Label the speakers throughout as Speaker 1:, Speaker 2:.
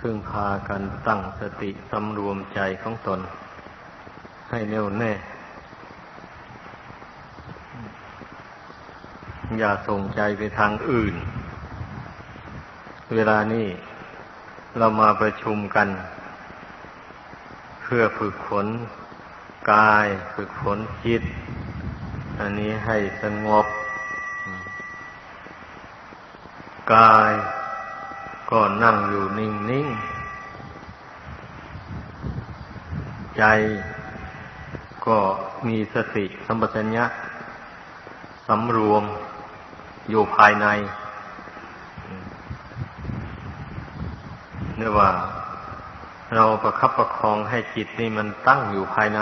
Speaker 1: พึ่งพากันตั้งสติสำรวมใจของตน ให้แน่วแน่ อย่าส่งใจไปทางอื่น เวลานี้เรามาประชุมกัน เพื่อฝึกฝนกาย ฝึกฝนจิต อันนี้ให้สงบ กาย ก็นั่งอยู่นิ่งๆ ใจก็มีสติสัมปชัญญะสำรวมอยู่ภายในเนื่อว่า เราประคับประคองให้จิตนี่มันตั้งอยู่ภายใน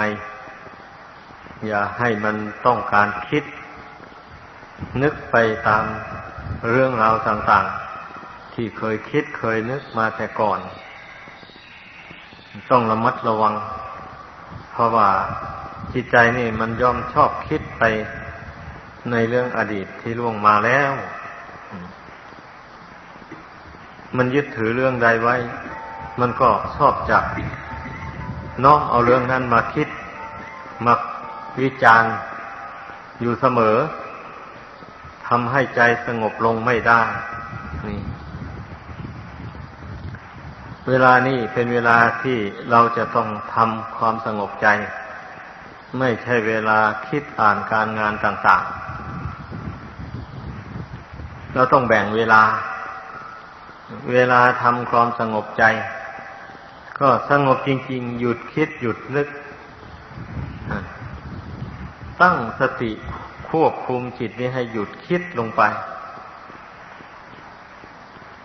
Speaker 1: อย่าให้มันต้องการคิด นึกไปตามเรื่องราวต่างๆ ที่เคยคิดเคยนึกมาแต่ก่อน ต้องระมัดระวัง เพราะว่าจิตใจนี่มันยอมชอบคิดไปในเรื่องอดีตที่ล่วงมาแล้ว มันยึดถือเรื่องใดไว้ มันก็ชอบจับน้อมเอาเรื่องนั้นมาคิด มาวิจารณ์อยู่เสมอทำให้ใจสงบลงไม่ได้นี่ เวลานี้เป็นเวลาที่เราจะต้องทำความสงบใจ ไม่ใช่เวลาคิดอ่านการงานต่าง ๆ เราต้องแบ่งเวลา เวลาทำความสงบใจ ก็สงบจริง ๆ หยุดคิดหยุดนึก ตั้งสติควบคุมจิตนี้ให้หยุดคิดลงไป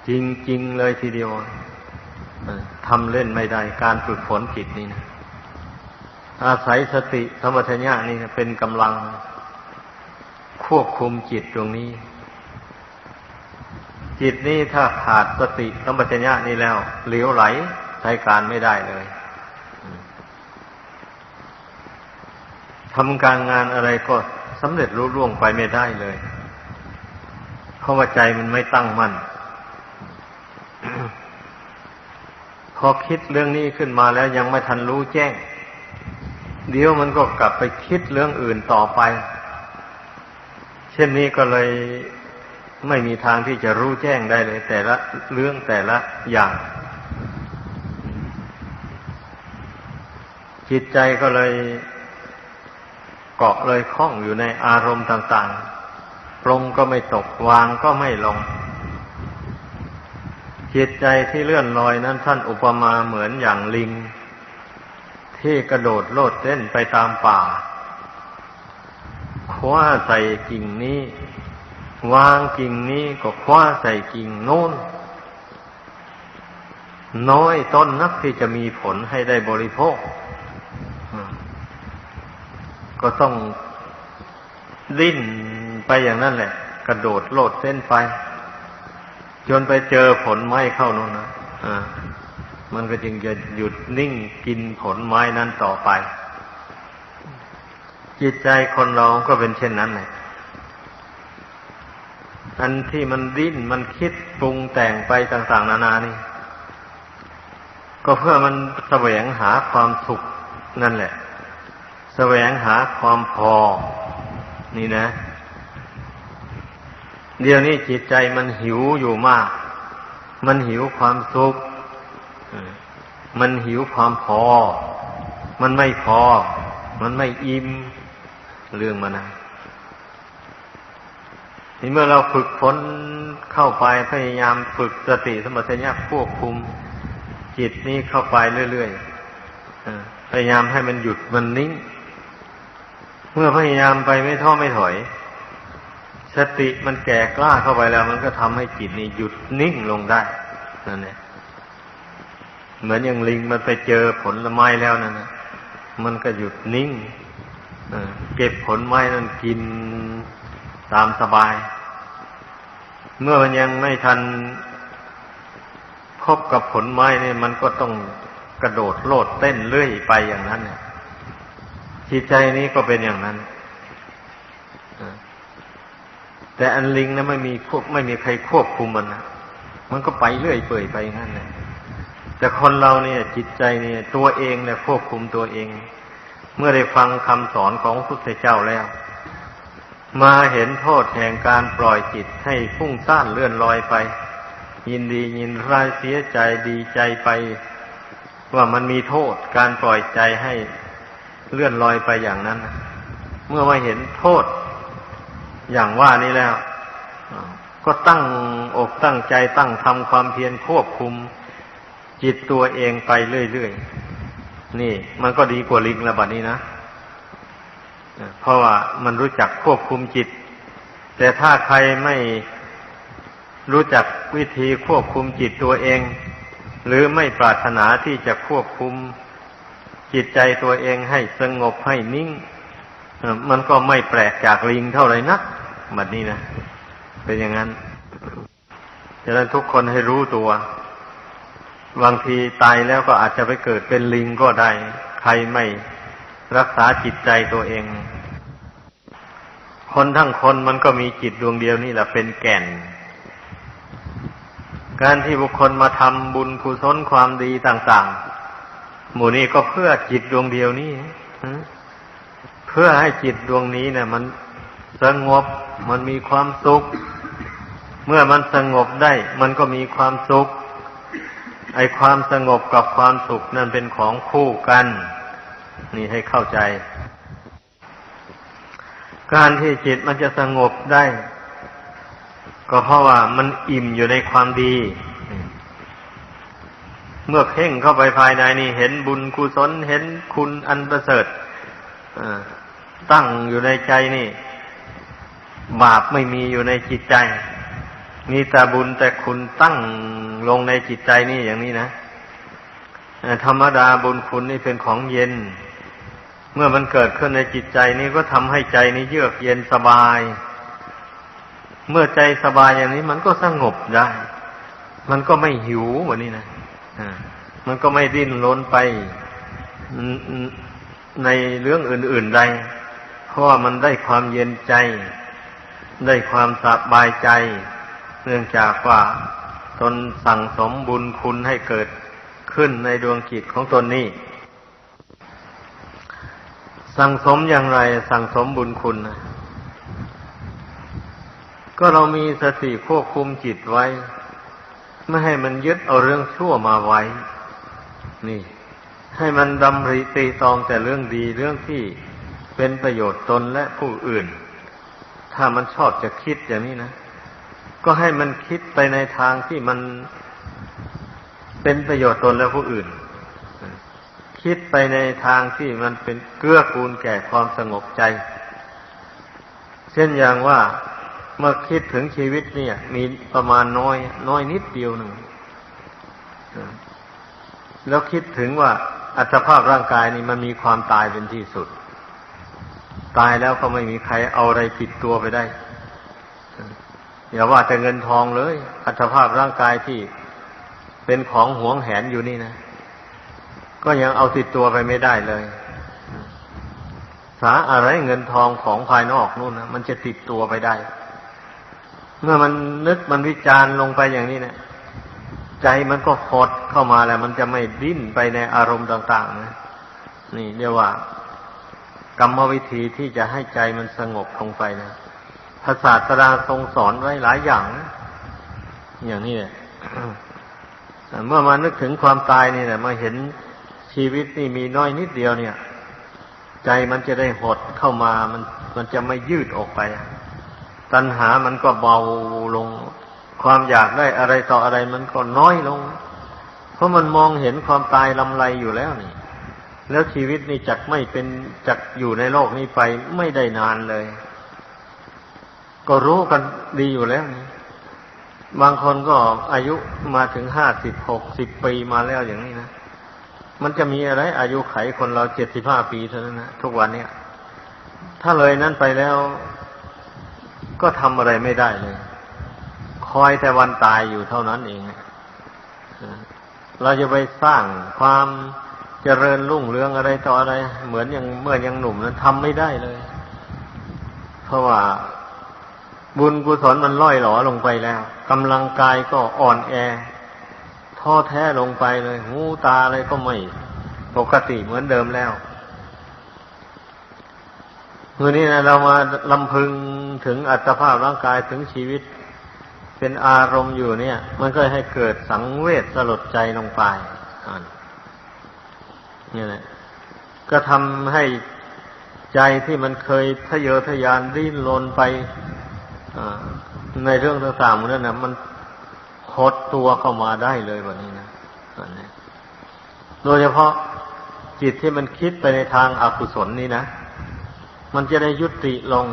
Speaker 1: จริง ๆ เลยทีเดียว ทำเล่นไม่ได้ การฝึกฝนจิตนี่นะอาศัยสติสมัชัญญะนี่เป็นกำลังควบคุมจิตตรงนี้ จิตนี่ถ้าขาดสติสมัชัญญะนี่แล้วเหลวไหลใช้การไม่ได้เลยทำการงานอะไรก็สำเร็จรุ่ร่วงไปไม่ได้เลย เพราะว่าใจมันไม่ตั้งมั่น พอคิดเรื่องนี้ขึ้นมาแล้วยังไม่ทันรู้แจ้ง เดี๋ยวมันก็กลับไปคิดเรื่องอื่นต่อไป เช่นนี้ก็เลยไม่มีทางที่จะรู้แจ้งได้เลย แต่ละเรื่องแต่ละอย่าง จิตใจก็เลยเกาะเลยคล้องอยู่ในอารมณ์ต่าง ๆ ปรงก็ไม่ตกวางก็ไม่ลง จิตใจที่เลื่อนลอยนั้นท่านอุปมาเหมือนอย่างลิง ที่กระโดดโลดเต้นไปตามป่าคว้าใส่กิ่งนี้ วางกิ่งนี้ก็คว้าใส่กิ่งโน้น น้อยต้นนักที่จะมีผลให้ได้บริโภค ก็ต้องดิ้นไปอย่างนั้นแหละ กระโดดโลดเส้นไป จนไปเจอผลไม้เข้านู่นนะอ่ามันก็จึงจะหยุดนิ่งกินผลไม้นั้นต่อไป จิตใจคนเราก็เป็นเช่นนั้นแหละอันที่มันดิ้นมันคิดปรุงแต่งไปต่างๆ นานานี่ ก็เพื่อมันแสวงหาความสุขนั่นแหละ แสวงหาความพอ นี่นะ เดี๋ยวนี้จิตใจมันหิวอยู่มาก มันหิวความสุข มันหิวความพอ มันไม่พอ มันไม่อิ่มเรื่องมันนะนี่เมื่อเราฝึกฝนเข้าไปพยายามฝึกสติสมัชัญญะควบคุม จิตนี้เข้าไปเรื่อยๆพยายามให้มันหยุดมันนิ่ง เมื่อพยายามไปไม่ท้อไม่ถอย สติมันแก่กล้าเข้าไปแล้ว มันก็ทำให้จิตนี่หยุดนิ่งลงได้นั่นแหละเหมือนอย่างลิงมันไปเจอผลไม้แล้วนั่นนะมันก็หยุดนิ่งเก็บผลไม้นั้นกินตามสบาย เมื่อมันยังไม่ทันพบกับผลไม้เนี่ย มันก็ต้องกระโดดโลดเต้นเลื่อยไปอย่างนั้นเนี่ยจิตใจนี้ก็เป็นอย่างนั้น แต่อันลิงนะไม่มีควบไม่มีใครควบคุมมันนะมันก็ไปเรื่อยเปื่อยไปงั้นเลยแต่คนเราเนี่ย จิตใจเนี่ย ตัวเองเนี่ยควบคุมตัวเอง เมื่อได้ฟังคำสอนของพระพุทธเจ้าแล้ว มาเห็นโทษแห่งการปล่อยจิตให้ฟุ้งซ่านเลื่อนลอยไป ยินดียินร้ายเสียใจดีใจไป ว่ามันมีโทษการปล่อยใจให้เลื่อนลอยไปอย่างนั้น เมื่อมาเห็นโทษ อย่างว่านี้แล้ว ก็ตั้งอกตั้งใจตั้งทำความเพียรควบคุมจิตตัวเองไปเรื่อยๆ นี่ มันก็ดีกว่าลิงละบัดนี้นะ เพราะว่ามันรู้จักควบคุมจิต แต่ถ้าใครไม่รู้จักวิธีควบคุมจิตตัวเอง หรือไม่ปรารถนาที่จะควบคุมจิตใจตัวเองให้สงบให้นิ่ง มันก็ไม่แปลกจากลิงเท่าไหร่นัก บบนี้นะ เป็นอย่างนั้นฉะนั้นทุกคนให้รู้ตัว บางทีตายแล้วก็อาจจะไปเกิดเป็นลิงก็ได้ ใครไม่รักษาจิตใจตัวเอง คนทั้งคนมันก็มีจิตดวงเดียวนี่แหละเป็นแก่น การที่บุคคลมาทำบุญกุศลความดีต่าง ๆ หมู่นี้ก็เพื่อจิตดวงเดียวนี้เพื่อให้จิตดวงนี้เนี่ยมัน สงบ มันมีความสุข เมื่อมันสงบได้ มันก็มีความสุข ไอความสงบกับความสุขนั่นเป็นของคู่กัน นี่ให้เข้าใจ การที่จิตมันจะสงบได้ ก็เพราะว่ามันอิ่มอยู่ในความดี เมื่อเพ่งเข้าไปภายในนี่เห็นบุญกุศลเห็นคุณอันประเสริฐตั้งอยู่ในใจนี่ บาปไม่มีอยู่ในจิตใจ มีแต่บุญแต่คุณตั้งลงในจิตใจนี่อย่างนี้นะธรรมดาบุญคุณนี่เป็นของเย็น เมื่อมันเกิดขึ้นในจิตใจนี่ก็ทำให้ใจนี้เยือกเย็นสบาย เมื่อใจสบายอย่างนี้มันก็สงบได้ มันก็ไม่หิวเหมือนนี้นะมันก็ไม่ดิ้นรนไปในเรื่องอื่น ๆใดเพราะว่ามันได้ความเย็นใจ ได้ความสบายใจ เนื่องจากว่าตนสั่งสมบุญคุณให้เกิดขึ้นในดวงจิตของตนนี้ สั่งสมอย่างไรสั่งสมบุญคุณ ก็เรามีสติควบคุมจิตไว้ ไม่ให้มันยึดเอาเรื่องชั่วมาไว้ นี่ ให้มันดำริตีตองแต่เรื่องดีเรื่องที่เป็นประโยชน์ตนและผู้อื่น ถ้ามันชอบจะคิดอย่างนี้นะ ก็ให้มันคิดไปในทางที่มันเป็นประโยชน์ตนและผู้อื่น คิดไปในทางที่มันเป็นเกื้อกูลแก่ความสงบใจ เช่นอย่างว่าเมื่อคิดถึงชีวิตเนี่ย มีประมาณน้อย น้อยนิดเดียวหนึ่งแล้วคิดถึงว่าอัตภาพร่างกายนี่มันมีความตายเป็นที่สุด ตายแล้วก็ไม่มีใครเอาอะไรติดตัวไปได้ อย่าว่าแต่เงินทองเลย อัตภาพร่างกายที่เป็นของหวงแหนอยู่นี่นะ ก็ยังเอาติดตัวไปไม่ได้เลย สาอะไรเงินทองของภายนอกนู่นนะมันจะติดตัวไปได้ เมื่อมันนึกมันวิจารณ์ลงไปอย่างนี้เนะี่ยใจมันก็ฟดเข้ามาแล้ว มันจะไม่ดิ้นไปในอารมณ์ต่าง ๆ นะ นี่เรียกว่า กรรมวิธีที่จะให้ใจมันสงบลงไปนะภาษาตราทรงสอนไว้หลายอย่าง อย่างนี้เนี่ยเมื่อมานึกถึงความตายนี่แหละมาเห็นชีวิตนี่มีน้อยนิดเดียวเนี่ย ใจมันจะได้หดเข้ามามันมันจะไม่ยืดออกไป ตัณหามันก็เบาลง ความอยากได้อะไรต่ออะไรมันก็น้อยลง เพราะมันมองเห็นความตายลำไรอยู่แล้วนี่ แล้วชีวิตนี่จักไม่เป็นจักอยู่ในโลกนี้ไปไม่ได้นานเลย ก็รู้กันดีอยู่แล้วนี่บางคนก็อายุมาถึงห้าสิบหกสิบปีมาแล้วอย่างนี้นะ มันจะมีอะไร อายุไขคนเราเจ็ดสิบห้าปีเท่านั้นนะทุกวันเนี้ยถ้าเลยนั้นไปแล้ว ก็ทำอะไรไม่ได้เลย คอยแต่วันตายอยู่เท่านั้นเอง เราจะไปสร้างความ เจริญรุ่งเรืองอะไรต่ออะไร เหมือนอย่างเมื่อยังหนุ่มนั้นทำไม่ได้เลย เพราะว่าบุญกุศลมันล่อยหลอลงไปแล้วกำลังกายก็อ่อนแอทท้อแท้ลงไปเลย หูตาอะไรก็ไม่ปกติเหมือนเดิมแล้วเมื่อนี้นะเรามาลำพึงถึงอัตภาพร่างกายถึงชีวิต เป็นอารมณ์อยู่เนี่ย มันก็ให้เกิดสังเวชสลดใจลงไปอ่า นี่แหละ ก็ทำให้ใจที่มันเคยทะเยอทะยานดิ้นรนไปในเรื่องต่างๆนั่นนะมันหดตัวเข้ามาได้เลยแบบนี้นะนนโดยเฉพาะจิตที่มันคิดไปในทางอากุศลนี่นะ มันจะได้ยุติลง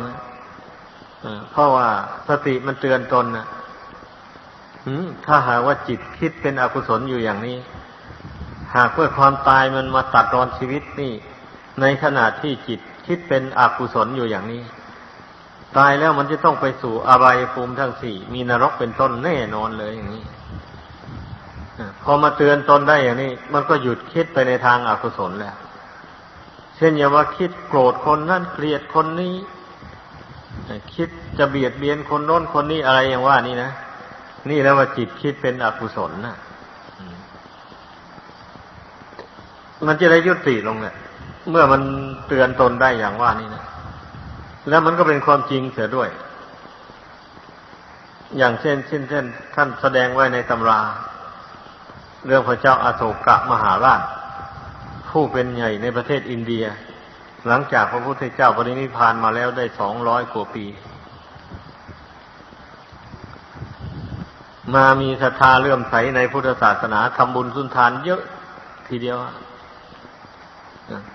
Speaker 1: เพราะว่าสติมันเตือนตนนะถ้าหากว่าจิตคิดเป็นอกุศลอยู่อย่างนี้ หากเพื่อความตายมันมาตัดรอนชีวิตนี่ ในขณะที่จิตคิดเป็นอกุศลอยู่อย่างนี้ ตายแล้วมันจะต้องไปสู่อบายภูมิทั้งสี่ มีนรกเป็นต้นแน่นอนเลยอย่างนี้พอมาเตือนตนได้อย่างนี้ มันก็หยุดคิดไปในทางอากุศลแล้ว เช่นอย่าว่าคิดโกรธคนนั่นเกลียดคนนี้ คิดจะเบียดเบียนคนโน้นคนนี้อะไรอย่างว่านี่นะ นี่แล้วว่าจิตคิดเป็นอกุศลนะ มันจะได้ยุติลงเนี่ย เมื่อมันเตือนตนได้อย่างว่านี่นะแล้วมันก็เป็นความจริงเสียด้วย อย่างเช่นเช่นเช่นท่านแสดงไว้ในตำรา เรื่องพระเจ้าอาโศกะมหาราช ผู้เป็นใหญ่ในประเทศอินเดีย หลังจากพระพุทธเจ้าปรินิพพานมาแล้วได้สองร้อยกว่าปี มามีศรัทธาเลื่อมใสในพุทธศาสนาทำบุญสุนทานเยอะทีเดียว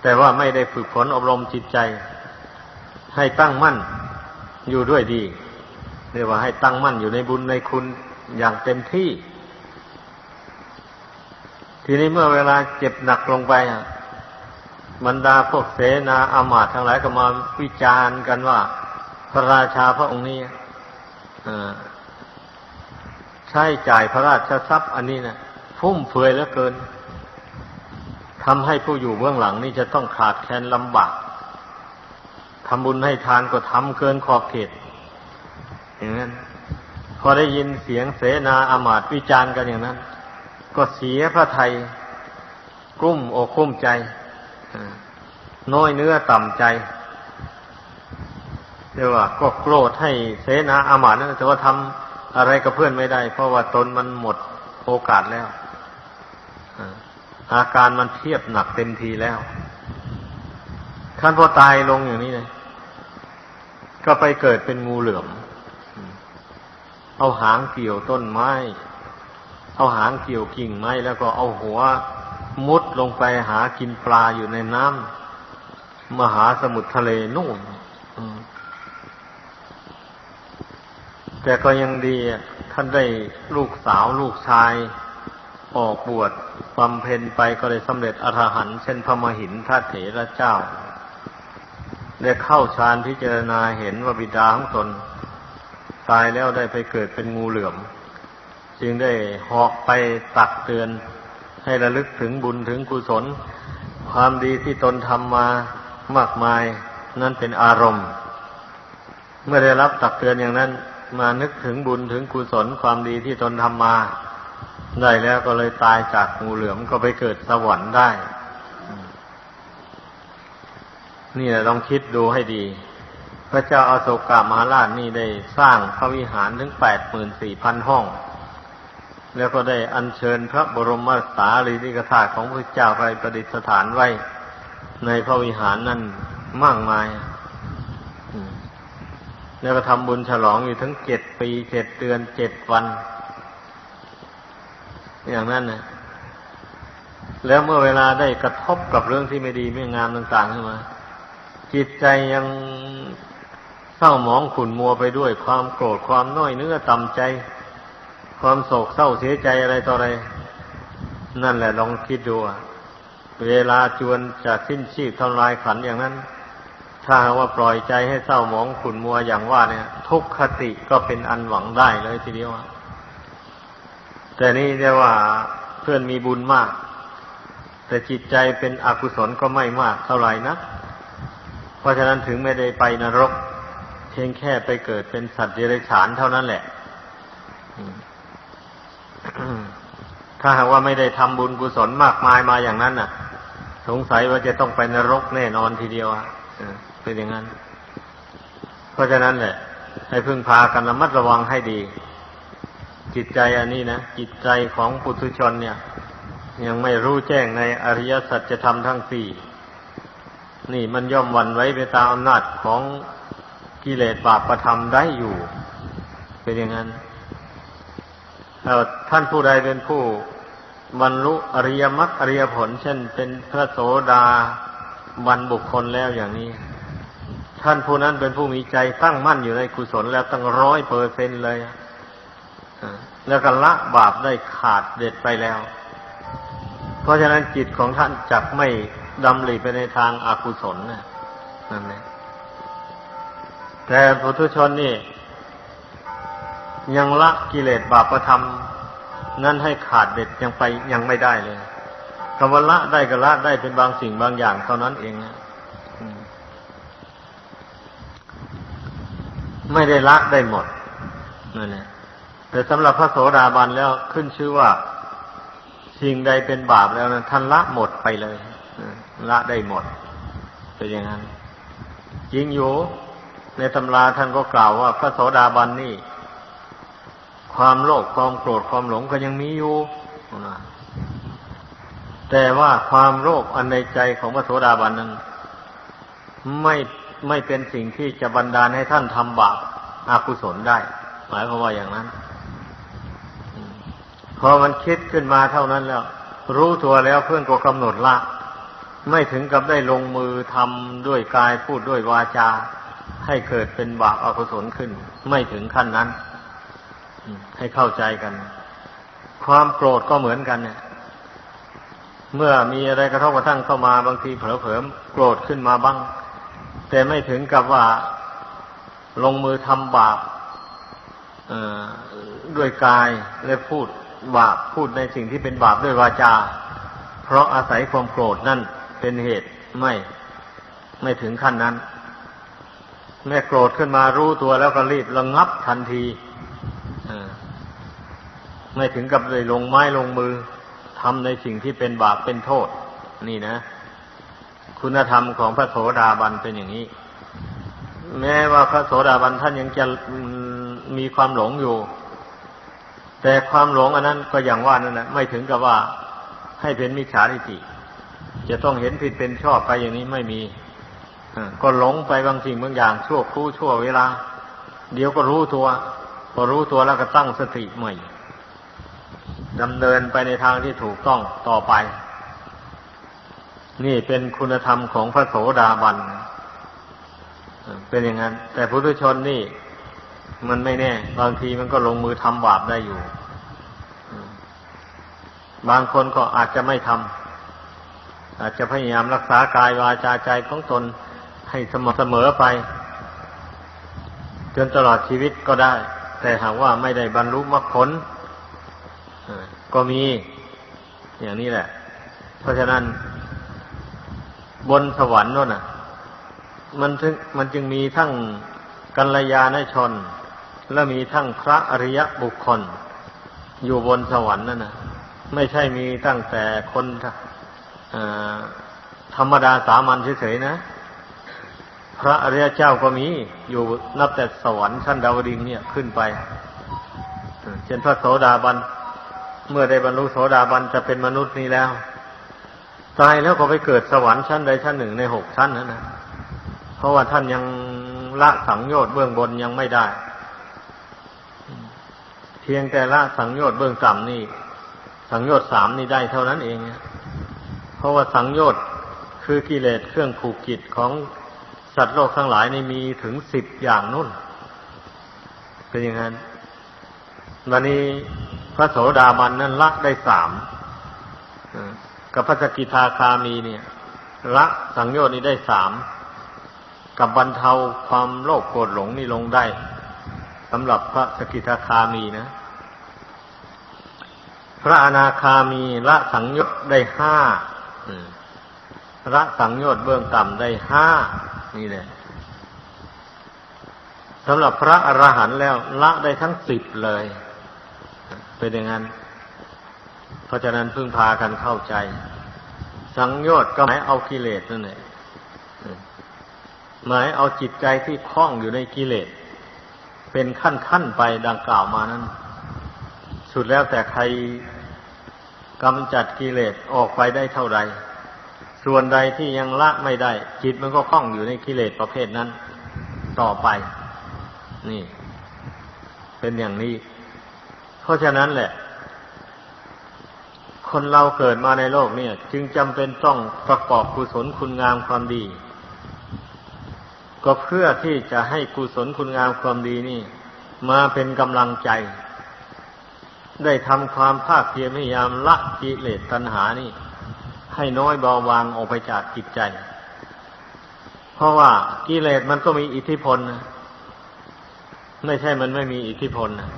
Speaker 1: แต่ว่าไม่ได้ฝึกฝนอบรมจิตใจ ให้ตั้งมั่นอยู่ด้วยดีเรียกว่าให้ตั้งมั่นอยู่ในบุญในคุณอย่างเต็มที่ ทีนี้เมื่อเวลาเจ็บหนักลงไปบรรดาพวกเสนาอามาตย์ทั้งหลายก็มาวิจารณ์กันว่า พระราชาพระองค์นี้ใช้จ่ายพระราชทรัพย์อันนี้นะฟุ่มเฟือยเหลือเกิน ทำให้ผู้อยู่เบื้องหลังนี่จะต้องขาดแคลนลำบากทำบุญให้ทานก็ทำเกินขอบเขตอย่างนั้นพอได้ยินเสียงเสนาอามาตวิจารณ์กันอย่างนั้น ก็เสียพระไทยกุ้มอกกุ้มใจน้อยเนื้อต่ำใจเรียกว่าก็โกรธให้เสนาอามาตนั้นแต่ว่าทำอะไรกับเพื่อนไม่ได้ เพราะว่าตนมันหมดโอกาสแล้ว อาการมันเทียบหนักเต็มทีแล้วท่านพอตายลงอย่างนี้เลยก็ไปเกิดเป็นงูเหลือม เอาหางเกี่ยวต้นไม้ เอาหางเกี่ยวกิ่งไม้แล้วก็เอาหัวมุดลงไปหากินปลาอยู่ในน้ำมหาสมุทรทะเลนู่นแต่ก็ยังดีท่านได้ลูกสาวลูกชายออกบวช บำเพ็ญไปก็ได้สำเร็จอรหันต์เช่นพระมหินทัตเถระเจ้า ได้เข้าฌานพิจารณาเห็นว่าบิดาของตน ตายแล้วได้ไปเกิดเป็นงูเหลือม จึงได้หาะไปตักเตือน ให้ระลึกถึงบุญถึงกุศล ความดีที่ตนทำมามากมาย นั่นเป็นอารมณ์ เมื่อได้รับตักเตือนอย่างนั้น มานึกถึงบุญถึงกุศลความดีที่ตนทำมา ได้แล้วก็เลยตายจากงูเหลือมก็ไปเกิดสวรรค์ได้ นี่แหละลองคิดดูให้ดี พระเจ้าอาโศกามหาราชนี่ได้สร้างพระวิหารถึงแปดหมื่นสี่พันห้อง แล้วก็ได้อัญเชิญพระบรมสารีริกธาตุของพระเจ้าไปประดิษฐานไว้ ในพระวิหารนั่นมากมาย แล้วก็ทำบุญฉลองอยู่ทั้งเจ็ดปีเจ็ดเดือนเจ็ดวัน อย่างนั้นนะแล้วเมื่อเวลาได้กระทบกับเรื่องที่ไม่ดีไม่งามต่างๆขึ้นมา จิตใจยังเศร้าหมองขุ่นมัวไปด้วยความโกรธความน้อยเนื้อต่ำใจ ความโศกเศร้าเสียใจอะไรต่ออะไร นั่นแหละลองคิดดูเวลาจวนจะสิ้นชีพทำลายขันอย่างนั้น ถ้าว่าปล่อยใจให้เศร้าหมองขุ่นมัวอย่างว่าเนี่ย ทุกขติก็เป็นอันหวังได้เลยทีเดียว แต่นี่เรียกว่าเพื่อนมีบุญมาก แต่จิตใจเป็นอกุศลก็ไม่มากเท่าไหร่นะเพราะฉะนั้นถึงไม่ได้ไปนรก เพียงแค่ไปเกิดเป็นสัตว์เดรัจฉานเท่านั้นแหละถ้าหากว่าไม่ได้ทำบุญกุศลมากมายมาอย่างนั้นน่ะ สงสัยว่าจะต้องไปนรกแน่นอนทีเดียวอะเออเป็นอย่างนั้น เพราะฉะนั้นแหละให้พึ่งพากันระมัดระวังให้ดี จิตใจอันนี้นะจิตใจของปุถุชนเนี่ย ยังไม่รู้แจ้งในอริยสัจธรรมทั้งสี่นี่มันย่อมวันไว้ไปตามอำนาจของกิเลสบาปประทำได้อยู่ เป็นอย่างนั้นท่านผู้ใดเป็นผู้บรรลุอริยมรรคอริยผล เช่น เป็นพระโสดาบันบุคคลแล้วอย่างนี้ ท่านผู้นั้นเป็นผู้มีใจตั้งมั่นอยู่ในกุศลแล้วตั้งร้อยเปอร์เซนเลยอะ แล้วก็ละบาปได้ขาดเด็ดไปแล้ว เพราะฉะนั้นจิตของท่านจักไม่ดำหลีไปในทางอากุศลนะนั่นแหละแต่ปุถุชนนี่ ยังละกิเลสบาปประทำนั้นให้ขาดเด็ดยังไปยังไม่ได้เลยคำว่าละได้ก็ละได้เป็นบางสิ่งบางอย่างเท่านั้นเองนะไม่ได้ละได้หมดนั่นแหละ แต่สำหรับพระโสดาบันแล้วขึ้นชื่อว่า สิ่งใดเป็นบาปแล้วนะท่านละหมดไปเลยละได้หมดเป็นอย่างนั้นจริงอยู่ ในตำราท่านก็กล่าวว่า พระโสดาบันนี่ ความโลภความโกรธความหลงก็ยังมีอยู่แต่ว่าความโลภอันในใจของพระโสดาบันนั้น ไม่ไม่เป็นสิ่งที่จะบันดาลให้ท่านทำบาปอากุศลได้ หมายความว่าอย่างนั้น พอมันคิดขึ้นมาเท่านั้นแล้ว รู้ตัวแล้วเพื่อนก็กำหนดละ ไม่ถึงกับได้ลงมือทำด้วยกายพูดด้วยวาจา ให้เกิดเป็นบาปอกุศลขึ้น ไม่ถึงขั้นนั้น ให้เข้าใจกัน ความโกรธก็เหมือนกันเนี่ยเมื่อมีอะไรกระทบกระทั่งเข้ามาบางทีเผลอๆโกรธขึ้นมาบ้าง แต่ไม่ถึงกับว่า ลงมือทำบาปด้วยกายและพูด บาปพูดในสิ่งที่เป็นบาปด้วยวาจา เพราะอาศัยความโกรธนั่นเป็นเหตุไม่ไม่ถึงขั้นนั้น แม่โกรธขึ้นมารู้ตัวแล้วก็รีบระงับทันทีไม่ถึงกับเลยลงไม้ลงมือทำในสิ่งที่เป็นบาปเป็นโทษ นี่นะ คุณธรรมของพระโสดาบันเป็นอย่างนี้ แม้ว่าพระโสดาบันท่านยังจะมีความหลงอยู่ แต่ความหลงอันนั้นก็อย่างว่านั่นแหละไม่ถึงกับว่าให้เป็นมิจฉาทิฏฐิจะต้องเห็นผิดเป็นชอบไปอย่างนี้ไม่มีก็หลงไปบางสิ่งบางอย่าง ชั่วครู่ชั่วเวลา เดี๋ยวก็รู้ตัวพอรู้ตัวแล้วก็ตั้งสติใหม่ดำเนินไปในทางที่ถูกต้องต่อไป นี่เป็นคุณธรรมของพระโสดาบัน เป็นอย่างนั้น แต่พุทุชนนี่ มันไม่แน่ บางทีมันก็ลงมือทำบาปได้อยู่ บางคนก็อาจจะไม่ทำอาจจะพยายามรักษากายวาจาใจของตนให้สม่ำเสมอไป จนตลอดชีวิตก็ได้ แต่หากว่าไม่ได้บรรลุมรรคผลก็มีอย่างนี้แหละ เพราะฉะนั้น บนสวรรค์นั่นน่ะ มันถึงมันจึงมีทั้ง กัลยาณชน และมีทั้งพระอริยบุคคล อยู่บนสวรรค์นั่นนะไม่ใช่มีตั้งแต่คนธรรมดาสามัญเฉยๆนะ พระอริยเจ้าก็มีอยู่นับแต่สวรรค์ชั้นดาวดึงเนี่ยขึ้นไปเช่นพระโสดาบัน เมื่อได้บรรลุโสดาบันจะเป็นมนุษย์นี้แล้ว ตายแล้วก็ไปเกิดสวรรค์ชั้นใดชั้นหนึ่งในหกชั้นนะนะเพราะว่าท่านยัง ละสังโยชน์เบื้องบนยังไม่ได้ เพียงแต่ละสังโยชน์เบื้องต่ำนี่ สังโยชน์สามนี่ได้เท่านั้นเองนะเพราะว่าสังโยชน์คือกิเลสเครื่องผูกกิจของสัตว์โลกทั้งหลายนี่มีถึงสิบอย่างนุ่น เป็นอย่างนั้นวันนี้พระโสดาบันนั้นละได้สามกับพระสกิทาคามีเนี่ย ละสังโยชน์นี้ได้สาม กับบรรเทาความโลภโกรธหลงนี่ลงได้สำหรับพระสกิทาคามีนะ พระอนาคามีละสังยชน์ได้ห้าละสังยชน์เบื้องต่ำได้ห้านี่แหละสำหรับพระอรหันต์แล้วละได้ทั้งสิบเลย เป็นอย่างนั้น เพราะฉะนั้นพึ่งพากันเข้าใจ สังโยชน์ก็หมายเอากิเลสนั่นแหละ หมายเอาจิตใจที่คล้องอยู่ในกิเลส เป็นขั้นขั้นไปดังกล่าวมานั้น สุดแล้วแต่ใครกำจัดกิเลสออกไปได้เท่าใดส่วนใดที่ยังละไม่ได้ จิตมันก็คล้องอยู่ในกิเลสประเภทนั้น ต่อไป นี่ เป็นอย่างนี้ เพราะฉะนั้นแหละ คนเราเกิดมาในโลกเนี่ย จึงจำเป็นต้องประกอบกุศลคุณงามความดี ก็เพื่อที่จะให้กุศลคุณงามความดีนี่ มาเป็นกำลังใจ ได้ทำความภาคเพียรพยายามละกิเลสตัณหานี่ ให้น้อยเบาบางออกไปจากจิตใจ เพราะว่ากิเลสมันก็มีอิทธิพลนะไม่ใช่มันไม่มีอิทธิพลนะ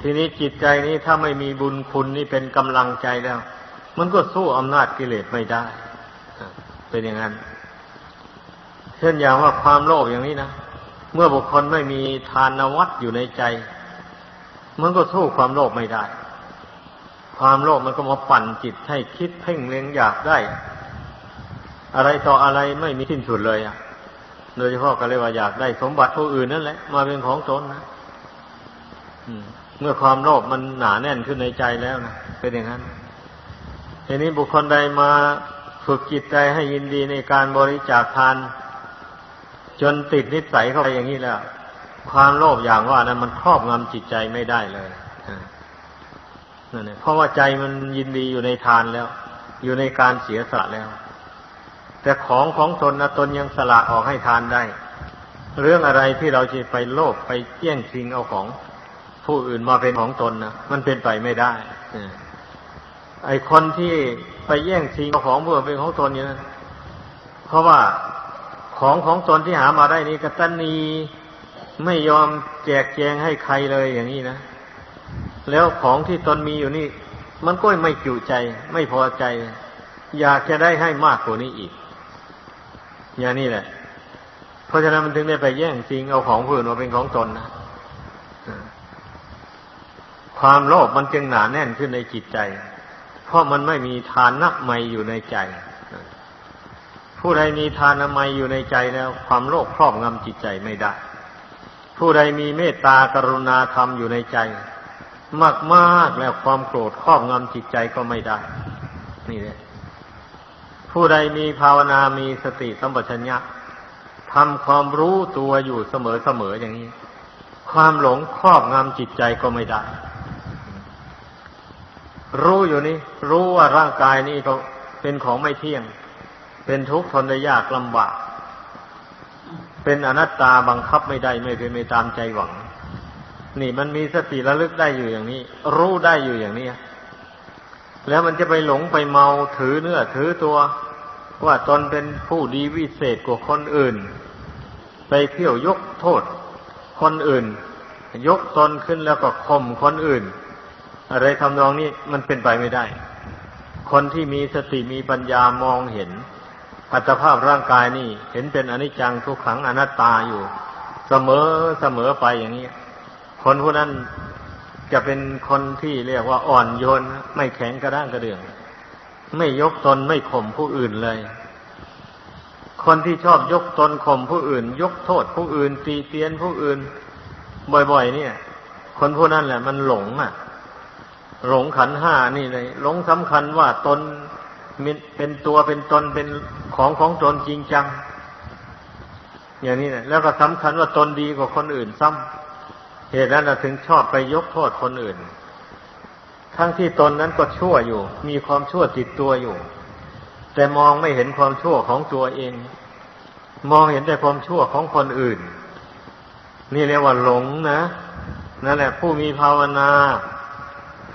Speaker 1: ทีนี้จิตใจนี้ถ้าไม่มีบุญคุณนี่เป็นกำลังใจแล้ว มันก็สู้อำนาจกิเลสไม่ได้ เป็นอย่างนั้น ช่นอย่างว่าความโลภอย่างนี้นะ เมื่อบุคคลไม่มีทานวัตอยู่ในใจมันก็สู้ความโลภไม่ได้ ความโลภมันก็มาปั่นจิตให้คิดเพ่งเล็งอยากได้ อะไรต่ออะไรไม่มีสิ้นสุดเลยอะ โดยเฉพาะก็เรียกว่าอยากได้สมบัติผู้อื่นนั่นแหละ มาเป็นของตนนะเมื่อความโลภมันหนาแน่นขึ้นในใจแล้วนะเป็นอย่างนั้นทีนี้บุคคลใดมาฝึกจิตใจให้ยินดีในการบริจาคทาน จนติดนิสัยเข้าไปอย่างนี้แล้ว ความโลภอย่างว่านั้นมันครอบงำจิตใจไม่ได้เลยนั่นเพราะว่าใจมันยินดีอยู่ในทานแล้ว อยู่ในการเสียสละแล้ว แต่ของของตนนะตนยังสละออกให้ทานได้ เรื่องอะไรที่เราจะไปโลภไปเจี้ยงชิงเอาของผู้อื่นมาเป็นของตนนะมันเป็นไปไม่ได้เออไอคนที่ไปแย่งชิงเอาของผู้อื่นเป็นของตนเนี่ยนะเพราะว่า ของของตนที่หามาได้นี่กตันนีไม่ยอมแจกแจงให้ใครเลยอย่างนี้นะ แล้วของที่ตนมีอยู่นี่ มันก็ไม่จุใจ ไม่พอใจ อยากจะได้ให้มากกว่านี้อีก อย่างนี้แหละ เพราะฉะนั้นมันถึงได้ไปแย่งชิงเอาของผู้อื่นมาเป็นของตนนะความโลภมันจึงหนาแน่นขึ้นในจิตใจ เพราะมันไม่มีทานนักไมอยู่ในใจ ผู้ใดมีทานามัยอยู่ในใจแล้ว ความโลภครอบงำจิตใจไม่ได้ ผู้ใดมีเมตตากรุณาธรรมอยู่ในใจ มากมากแล้วความโกรธครอบงำจิตใจก็ไม่ได้ นี่แหละผู้ใดมีภาวนามีสติสัมปชัญญะทำความรู้ตัวอยู่เสมอๆอย่างนี้ ความหลงครอบงำจิตใจก็ไม่ได้ รู้อยู่นี่ รู้ว่าร่างกายนี้ก็เป็นของไม่เที่ยง เป็นทุกข์ทนได้ยากลำบาก เป็นอนัตตาบังคับไม่ได้ไม่เป็นไปตามใจหวัง นี่มันมีสติระลึกได้อยู่อย่างนี้ รู้ได้อยู่อย่างนี้ แล้วมันจะไปหลงไปเมาถือเนื้อถือตัว ว่าตนเป็นผู้ดีวิเศษกว่าคนอื่น ไปเที่ยวยกโทษ คนอื่น ยกตนขึ้นแล้วก็ข่มคนอื่น อะไรทำนองนี้มันเป็นไปไม่ได้คนที่มีสติมีปัญญามองเห็น อัตภาพร่างกายนี่ เห็นเป็นอนิจจังทุกขังอนัตตาอยู่ เสมอเสมอไปอย่างนี้ คนผู้นั้นจะเป็นคนที่เรียกว่าอ่อนโยนไม่แข็งกระด้างกระเดื่อง ไม่ยกตนไม่ข่มผู้อื่นเลย คนที่ชอบยกตนข่มผู้อื่น ยกโทษผู้อื่น ตีเตียนผู้อื่น บ่อย ๆ เนี่ย คนผู้นั้นแหละ มันหลงอะ หลงขันห้านี่เลย หลงสำคัญว่าตน เป็นตัวเป็นตนเป็นของของตนจริงจัง อย่างนี้นะแล้วก็สำคัญว่าตนดีกว่าคนอื่นซ้ำเหตุนั้นถึงชอบไปยกโทษคนอื่น ทั้งที่ตนนั้นก็ชั่วอยู่ มีความชั่วติดตัวอยู่ แต่มองไม่เห็นความชั่วของตัวเอง มองเห็นแต่ความชั่วของคนอื่น นี่เรียกว่าหลงนะนั่นแหละผู้มีภาวนา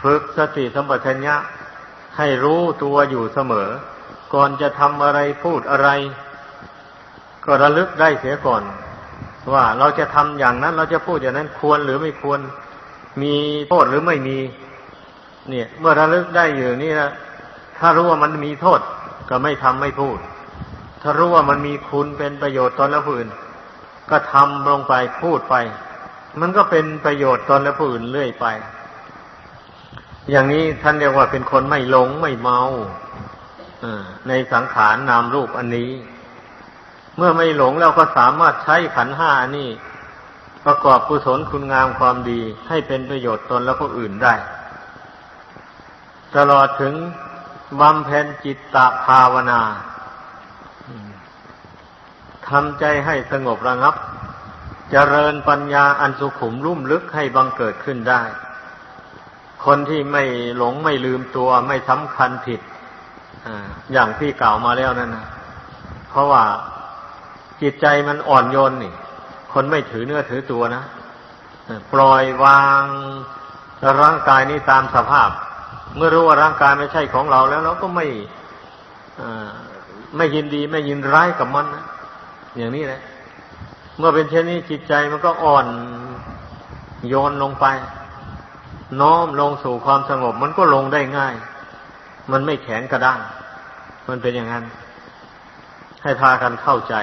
Speaker 1: ฝึกสติสัมปชัญญะ ให้รู้ตัวอยู่เสมอ ก่อนจะทำอะไรพูดอะไร ก็ระลึกได้เสียก่อน ว่าเราจะทำอย่างนั้น เราจะพูดอย่างนั้นควรหรือไม่ควร มีโทษหรือไม่มี เนี่ย เมื่อระลึกได้อยู่นี่นะถ้ารู้ว่ามันมีโทษ ก็ไม่ทำไม่พูด ถ้ารู้ว่ามันมีคุณเป็นประโยชน์ตนและผู้อื่น ก็ทำลงไปพูดไป มันก็เป็นประโยชน์ตนและผู้อื่นเรื่อยไป อย่างนี้ท่านเรียกว่าเป็นคนไม่หลงไม่เมาในสังขารนามรูปอันนี้ เมื่อไม่หลงเราก็สามารถใช้ขันห้านี่ ประกอบกุศลคุณงามความดี ให้เป็นประโยชน์ตนและผู้อื่นได้ ตลอดถึงบำเพ็ญจิตตภาวนาทำใจให้สงบระงับเจริญปัญญาอันสุขุมรุ่มลึกให้บังเกิดขึ้นได้ คนที่ไม่หลงไม่ลืมตัวไม่สำคัญผิดอย่างที่กล่าวมาแล้วนั่นนะเพราะว่าจิตใจมันอ่อนโยนนี่ คนไม่ถือเนื้อถือตัวนะปล่อยวางร่างกายนี้ตามสภาพ เมื่อรู้ว่าร่างกายไม่ใช่ของเราแล้วเราก็ไม่ไม่ยินดีไม่ยินร้ายกับมันนะอย่างนี้แหละ เมื่อเป็นเช่นนี้จิตใจมันก็อ่อนโยนลงไป น้อมลงสู่ความสงบ มันก็ลงได้ง่าย มันไม่แข็งกระด้าง มันเป็นอย่างนั้น ให้พากันเข้าใจ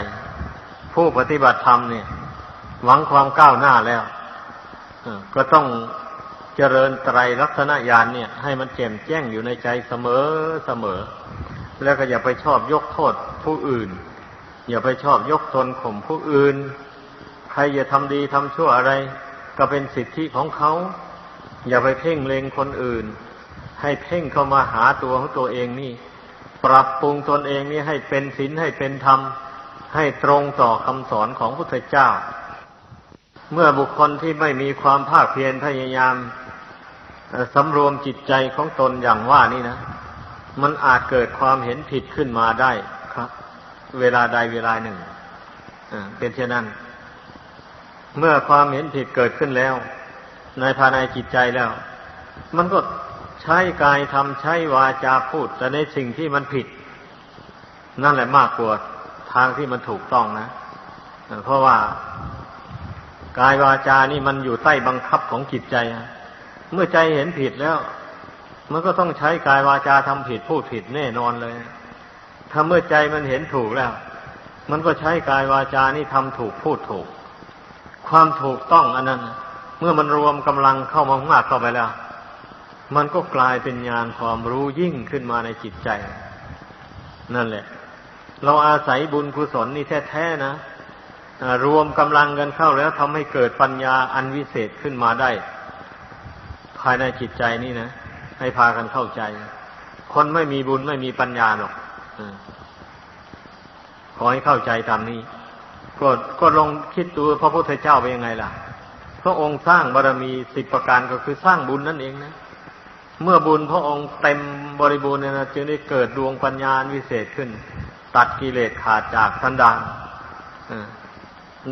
Speaker 1: ผู้ปฏิบัติธรรมเนี่ย หวังความก้าวหน้าแล้วก็ต้องเจริญไตรลักษณญาณเนี่ย ให้มันแจ่มแจ้งอยู่ในใจเสมอเสมอ แล้วก็อย่าไปชอบยกโทษผู้อื่น อย่าไปชอบยกตนข่มผู้อื่น ใครอย่าทำดีทำชั่วอะไร ก็เป็นสิทธิของเขา อย่าไปเพ่งเล็งคนอื่น ให้เพ่งเข้ามาหาตัวของตัวเองนี่ ปรับปรุงตนเองนี่ให้เป็นศีลให้เป็นธรรม ให้ตรงต่อคำสอนของพระพุทธเจ้า เมื่อบุคคลที่ไม่มีความภาคเพียรพยายามสำรวมจิตใจของตนอย่างว่านี่นะ มันอาจเกิดความเห็นผิดขึ้นมาได้ครับ เวลาใดเวลาหนึ่งเป็นเช่นนั้น เมื่อความเห็นผิดเกิดขึ้นแล้ว ในภายในจิตใจแล้ว มันก็ใช้กายทำใช้วาจาพูด แต่ในสิ่งที่มันผิด นั่นแหละมากกว่าทางที่มันถูกต้องนะ เพราะว่ากายวาจานี่มันอยู่ใต้บังคับของจิตใจ เมื่อใจเห็นผิดแล้ว มันก็ต้องใช้กายวาจาทำผิดพูดผิดแน่นอนเลย ถ้าเมื่อใจมันเห็นถูกแล้ว มันก็ใช้กายวาจานี่ทำถูกพูดถูก ความถูกต้องอันนั้น มื่อมันรวมกำลังเข้ามามากเข้าไปแล้ว มันก็กลายเป็นญาณความรู้ยิ่งขึ้นมาในจิตใจ นั่นแหละ เราอาศัยบุญกุศลนี่แท้ๆนะรวมกำลังกันเข้าแล้วทำให้เกิดปัญญาอันวิเศษขึ้นมาได้ ภายในจิตใจนี่นะ ให้พากันเข้าใจ คนไม่มีบุญไม่มีปัญญาหรอกขอให้เข้าใจตามนี้ ก็ก็ลองคิดดูพระพุทธเจ้าเป็นยังไงล่ะ พระองค์สร้างบารมีสิบประการก็คือสร้างบุญนั่นเองนะ เมื่อบุญพระองค์เต็มบริบูรณ์เนี่ยนะจึงได้เกิดดวงปัญญาวิเศษขึ้น ตัดกิเลสขาดจากสันดาน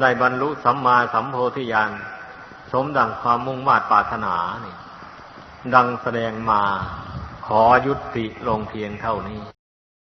Speaker 1: ได้บรรลุสัมมาสัมโพธิญาณสมดังความมุ่งมา่ปรารถนานี่ดังแสดงมาขอยุติลงเพียงเท่านี้